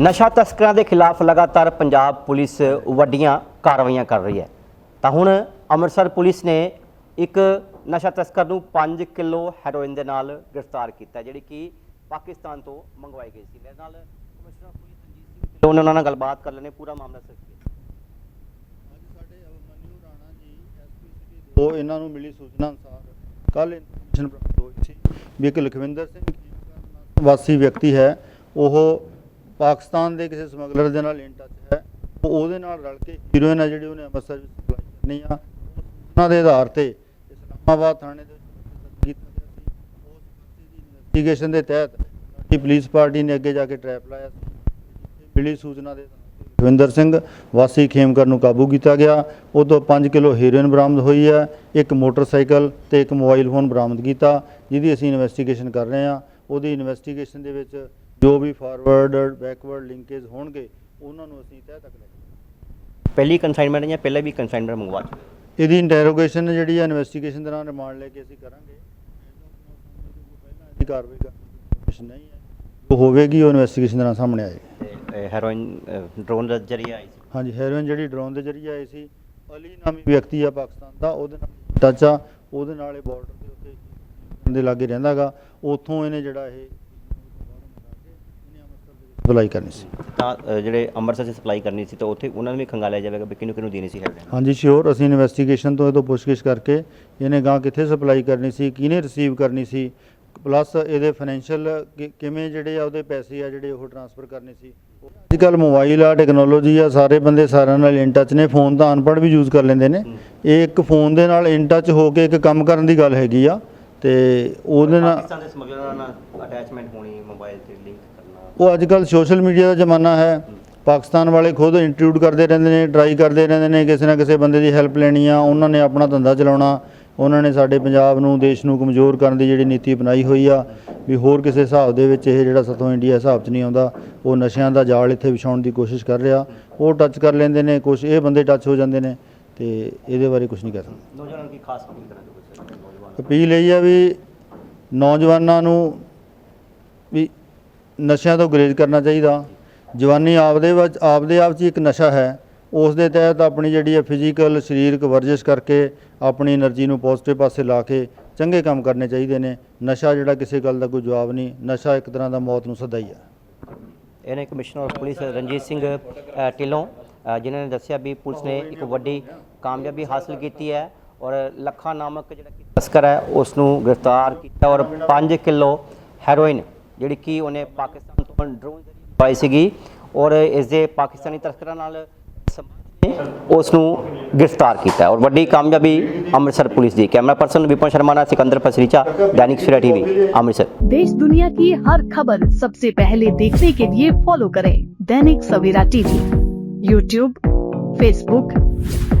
ਨਸ਼ਾ ਤਸਕਰਾਂ ਦੇ ਖਿਲਾਫ ਲਗਾਤਾਰ ਪੰਜਾਬ ਪੁਲਿਸ ਵੱਡੀਆਂ ਕਾਰਵਾਈਆਂ ਕਰ ਰਹੀ ਹੈ। ਤਾਂ ਹੁਣ ਅੰਮ੍ਰਿਤਸਰ ਪੁਲਿਸ ਨੇ ਇੱਕ ਨਸ਼ਾ ਤਸਕਰ ਨੂੰ 5 ਕਿਲੋ ਹੈਰੋਇਨ ਦੇ ਨਾਲ ਗ੍ਰਿਫਤਾਰ ਕੀਤਾ, ਜਿਹੜੀ ਕਿ ਪਾਕਿਸਤਾਨ ਤੋਂ ਮੰਗਵਾਈ ਗਈ ਸੀ। ਮੇਰੇ ਨਾਲ ਕਮਿਸ਼ਨਰ ਪੁਲਿਸ ਰਣਜੀਤ ਸਿੰਘ ਢਿੱਲੋਂ ਨੇ ਉਹਨਾਂ ਨਾਲ ਗੱਲਬਾਤ ਕਰ ਲੈਣੇ ਪੂਰਾ ਮਾਮਲਾ ਸਰ ਉਹ ਇਹਨਾਂ ਨੂੰ ਮਿਲੀ ਸੂਚਨਾ ਅਨੁਸਾਰ। ਕੱਲ ਇਨਫੋਰਮੇਸ਼ਨ ਪ੍ਰਾਪਤ ਹੋਈ ਸੀ ਵੀ ਇੱਕ ਲਖਵਿੰਦਰ ਸਿੰਘ ਵਾਸੀ ਵਿਅਕਤੀ ਹੈ, ਉਹ ਪਾਕਿਸਤਾਨ ਦੇ ਕਿਸੇ ਸਮਗਲਰ ਦੇ ਨਾਲ ਇਨ ਟੱਚ ਹੈ, ਉਹ ਉਹਦੇ ਨਾਲ ਰਲ ਕੇ ਹੀਰੋਇਨ ਆ ਜਿਹੜੀ ਉਹਨੇ ਅੰਮ੍ਰਿਤਸਰ ਵਿੱਚ ਸਪਲਾਈ ਕਰਨੀ ਆ। ਉਹਨਾਂ ਦੇ ਆਧਾਰ ਤੇ ਇਸਲਾਮਾਬਾਦ ਥਾਣੇ ਦੇ ਵਿੱਚ ਕੀਤਾ ਗਿਆ ਸੀ ਉਸ ਦੀ ਇਨਵੈਸਟੀਗੇਸ਼ਨ ਦੇ ਤਹਿਤ ਸਾਡੀ ਪੁਲਿਸ ਪਾਰਟੀ ਨੇ ਅੱਗੇ ਜਾ ਕੇ ਟਰੈਪ ਲਾਇਆ ਸੀ। ਮਿਲੀ ਸੂਚਨਾ ਦੇ ਰਵਿੰਦਰ ਸਿੰਘ ਵਾਸੀ ਖੇਮਕਰ ਨੂੰ ਕਾਬੂ ਕੀਤਾ ਗਿਆ। ਉਹ ਤੋਂ 5 ਕਿਲੋ ਹੀਰੋਇਨ ਬਰਾਮਦ ਹੋਈ ਹੈ, ਇੱਕ ਮੋਟਰਸਾਈਕਲ ਤੇ ਇੱਕ ਮੋਬਾਈਲ ਫੋਨ ਬਰਾਮਦ ਕੀਤਾ, ਜਿਹਦੀ ਅਸੀਂ ਇਨਵੈਸਟੀਗੇਸ਼ਨ ਕਰ ਰਹੇ ਹਾਂ। ਉਹਦੀ ਇਨਵੈਸਟੀਗੇਸ਼ਨ ਦੇ ਵਿੱਚ ਜੋ ਵੀ ਫਾਰਵਰਡ ਬੈਕਵਰਡ ਲਿੰਕੇਜ ਹੋਣਗੇ ਉਹਨਾਂ ਨੂੰ ਅਸੀਂ ਤਹਿ ਤੱਕ ਲੈ ਕੇ ਪਹਿਲੀ ਕਨਸਾਈਨਮੈਂਟ ਜਾਂ ਪਹਿਲੇ ਵੀ ਕਨਸਾਈਨਮੈਂਟ ਮੰਗਵਾ ਚੁੱਕੇ ਇਹਦੀ ਇੰਟਰੋਗੇਸ਼ਨ ਜਿਹੜੀ ਹੈ ਇਨਵੈਸਟੀਗੇਸ਼ਨ ਦੌਰਾਨ ਰਿਮਾਂਡ ਲੈ ਕੇ ਅਸੀਂ ਕਰਾਂਗੇ। ਪਹਿਲਾਂ ਇਹਦੀ ਕਾਰਵਾਈ ਕਰਨ ਨਹੀਂ ਹੈ। ਜੋ ਹੋਵੇਗੀ ਉਹ ਇਨਵੈਸਟੀਗੇਸ਼ਨ ਦੌਰਾਨ ਸਾਹਮਣੇ ਆਏਗੀ। ਤੇ ਹੈਰੋਇਨ ਡਰੋਨ ਦਾ ਜਰੀਆ ਆਈ ਸੀ। ਹਾਂਜੀ ਹੈਰੋਇਨ ਜਿਹੜੀ ਡਰੋਨ ਦੇ ਜ਼ਰੀਏ ਆਈ ਸੀ ਅਲੀ ਨਾਮੀ ਵਿਅਕਤੀ ਆ ਪਾਕਿਸਤਾਨ ਦਾ ਉਹਦੇ ਨਾਲ ਟੱਚ ਆ ਉਹਦੇ ਨਾਲ ਇਹ ਬਾਰਡਰ ਦੇ ਉੱਤੇ ਦੇ ਲਾਗੇ ਰਹਿੰਦਾਗਾ ਉੱਥੋਂ ਇਹਨੇ ਜਿਹੜਾ ਇਹ ਸਪਲਾਈ ਕਰਨੀ ਸੀ। ਤਾਂ ਅ, ਜਿਹੜੇ ਅੰਮ੍ਰਿਤਸਰ 'ਚ ਸਪਲਾਈ ਕਰਨੀ ਸੀ ਤਾਂ ਉੱਥੇ ਉਹਨਾਂ ਨੂੰ ਵੀ ਖੰਗਾਲਿਆ ਜਾਵੇਗਾ ਵੀ ਕਿਹਨੂੰ ਕਿਹਨੂੰ ਦੇਣੀ ਸੀ ਹੈਰੋਇਨ ਹਾਂਜੀ ਸ਼ੋਰ ਅਸੀਂ ਇਨਵੈਸਟੀਗੇਸ਼ਨ ਤੋਂ ਇਹ ਤੋਂ ਪੁੱਛਗਿੱਛ ਕਰਕੇ ਇਹਨੇ ਗਾਂ ਕਿੱਥੇ ਸਪਲਾਈ ਕਰਨੀ ਸੀ ਕਿਹਨੇ ਰਿਸੀਵ ਕਰਨੀ ਸੀ ਪਲੱਸ ਇਹਦੇ ਫਾਈਨੈਂਸ਼ੀਅਲ ਕਿਵੇਂ ਜਿਹੜੇ ਆ ਉਹਦੇ ਪੈਸੇ ਆ ਜਿਹੜੇ ਉਹ ਟ੍ਰਾਂਸਫਰ ਕਰਨੇ ਸੀ। ਅੱਜ ਕੱਲ ਮੋਬਾਈਲ ਆ ਟੈਕਨੋਲੋਜੀ ਆ ਸਾਰੇ ਬੰਦੇ ਸਾਰਿਆਂ ਨਾਲ ਇਨ ਟੱਚ ਨੇ ਫੋਨ ਤਾਂ ਅਨਪੜ੍ਹ ਵੀ ਯੂਜ਼ ਕਰ ਲੈਂਦੇ ਨੇ। ਇਹ ਇੱਕ ਫੋਨ ਦੇ ਨਾਲ ਇਨ ਟੱਚ ਹੋ ਕੇ ਇੱਕ ਕੰਮ ਕਰਨ ਦੀ ਗੱਲ ਹੈਗੀ ਆ। ਤੇ ਉਹਦੇ ਨਾਲ ਪਾਕਿਸਤਾਨ ਦੇ ਸਮਗਲਰਾਂ ਨਾਲ ਅਟੈਚਮੈਂਟ ਹੋਣੀ ਮੋਬਾਈਲ ਤੇ ਲਿੰਕ ਕਰਨਾ। ਉਹ ਅੱਜ ਕੱਲ ਸੋਸ਼ਲ ਮੀਡੀਆ ਦਾ ਜ਼ਮਾਨਾ ਹੈ। ਪਾਕਿਸਤਾਨ ਵਾਲੇ ਖੁਦ ਇੰਟਰਵਿਊ ਕਰਦੇ ਰਹਿੰਦੇ ਨੇ ਟਰਾਈ ਕਰਦੇ ਰਹਿੰਦੇ ਨੇ ਕਿਸੇ ਨਾ ਕਿਸੇ ਬੰਦੇ ਦੀ ਹੈਲਪ ਲੈਣੀ ਆ। ਉਹਨਾਂ ਨੇ ਆਪਣਾ ਧੰਦਾ ਚਲਾਉਣਾ। ਉਹਨਾਂ ਨੇ ਸਾਡੇ ਪੰਜਾਬ ਨੂੰ ਦੇਸ਼ ਨੂੰ ਕਮਜ਼ੋਰ ਕਰਨ ਦੀ ਜਿਹੜੀ ਨੀਤੀ ਅਪਣਾਈ ਹੋਈ ਆ ਵੀ ਹੋਰ ਕਿਸੇ ਹਿਸਾਬ ਦੇ ਵਿੱਚ ਇਹ ਜਿਹੜਾ ਸਤੋਂ ਇੰਡੀਆ ਹਿਸਾਬ 'ਚ ਨਹੀਂ ਆਉਂਦਾ ਉਹ ਨਸ਼ਿਆਂ ਦਾ ਜਾਲ ਇੱਥੇ ਵਿਛਾਉਣ ਦੀ ਕੋਸ਼ਿਸ਼ ਕਰ ਰਿਹਾ। ਉਹ ਟੱਚ ਕਰ ਲੈਂਦੇ ਨੇ ਕੁਝ ਇਹ ਬੰਦੇ ਟੱਚ ਹੋ ਜਾਂਦੇ ਨੇ। ਤੇ ਇਹਦੇ ਬਾਰੇ ਕੁਝ ਨਹੀਂ ਕਹਿ ਸਕਦਾ। ਨੌਜਵਾਨਾਂ ਦੀ ਖਾਸ ਅਪੀਲ ਕਰਨਾ ਚਾਹੁੰਦੇ ਨੌਜਵਾਨ ਅਪੀਲ ਇਹ ਹੈ ਵੀ ਨੌਜਵਾਨਾਂ ਨੂੰ ਵੀ ਨਸ਼ਿਆਂ ਤੋਂ ਗੁਰੇਜ਼ ਕਰਨਾ ਚਾਹੀਦਾ। ਜਵਾਨੀ ਆਪਦੇ ਵਿੱਚ ਆਪਦੇ ਆਪ 'ਚ ਇੱਕ ਨਸ਼ਾ ਹੈ। ਉਸ ਦੇ ਤਹਿਤ ਆਪਣੀ ਜਿਹੜੀ ਹੈ ਫਿਜ਼ੀਕਲ ਸਰੀਰਕ ਵਰਜਿਸ਼ ਕਰਕੇ ਆਪਣੀ એનર્ਜੀ ਨੂੰ ਪੋਜ਼ਿਟਿਵ ਪਾਸੇ ਲਾ ਕੇ ਚੰਗੇ ਕੰਮ ਕਰਨੇ ਚਾਹੀਦੇ ਨੇ। ਨਸ਼ਾ ਜਿਹੜਾ ਕਿਸੇ ਗੱਲ ਦਾ ਕੋਈ ਜਵਾਬ ਨਹੀਂ। ਨਸ਼ਾ ਇੱਕ ਤਰ੍ਹਾਂ ਦਾ ਮੌਤ ਨੂੰ ਸੱਦਾ ਹੀ ਆ। ਇਹਨੇ ਕਮਿਸ਼ਨਰ ਪੁਲਿਸ ਰਣਜੀਤ ਸਿੰਘ ਢਿੱਲੋਂ ਜਿਨ੍ਹਾਂ ਨੇ ਦੱਸਿਆ ਵੀ ਪੁਲਿਸ ਨੇ ਇੱਕ ਵੱਡੀ ਕਾਮਯਾਬੀ ਹਾਸਲ ਕੀਤੀ ਹੈ ਔਰ ਲੱਖਾ ਨਾਮਕ ਜਿਹੜਾ ਕਿ ਤਸਕਰ ਹੈ ਉਸ ਨੂੰ ਗ੍ਰਿਫਤਾਰ ਕੀਤਾ ਔਰ 5 ਕਿਲੋ ਹੈਰੋਇਨ ਜਿਹੜੀ ਕਿ ਉਹਨੇ ਪਾਕਿਸਤਾਨ ਤੋਂ ਡਰੋਨ ਜ਼ਰੀਏ ਪਾਈ ਸੀਗੀ ਔਰ ਇਸ ਦੇ ਪਾਕਿਸਤਾਨੀ ਤਸਕਰਾਂ ਨਾਲ ਸਮਾਜ ਨੇ ਉਸ ਨੂੰ ਗ੍ਰਿਫਤਾਰ ਕੀਤਾ ਹੈ ਔਰ ਵੱਡੀ ਕਾਮਯਾਬੀ ਅੰਮ੍ਰਿਤਸਰ ਪੁਲਿਸ ਦੀ ਕੈਮਰਾ ਪਰਸਨ ਵਿਪਨ ਸ਼ਰਮਾ ਨਾਲ ਸਿਕੰਦਰ ਪਸਰੀਚਾ दैनिक सवेरा टीवी अमृतसर देश दुनिया की हर खबर सबसे पहले देखने के लिए फॉलो करें Dainik Savera TV YouTube Facebook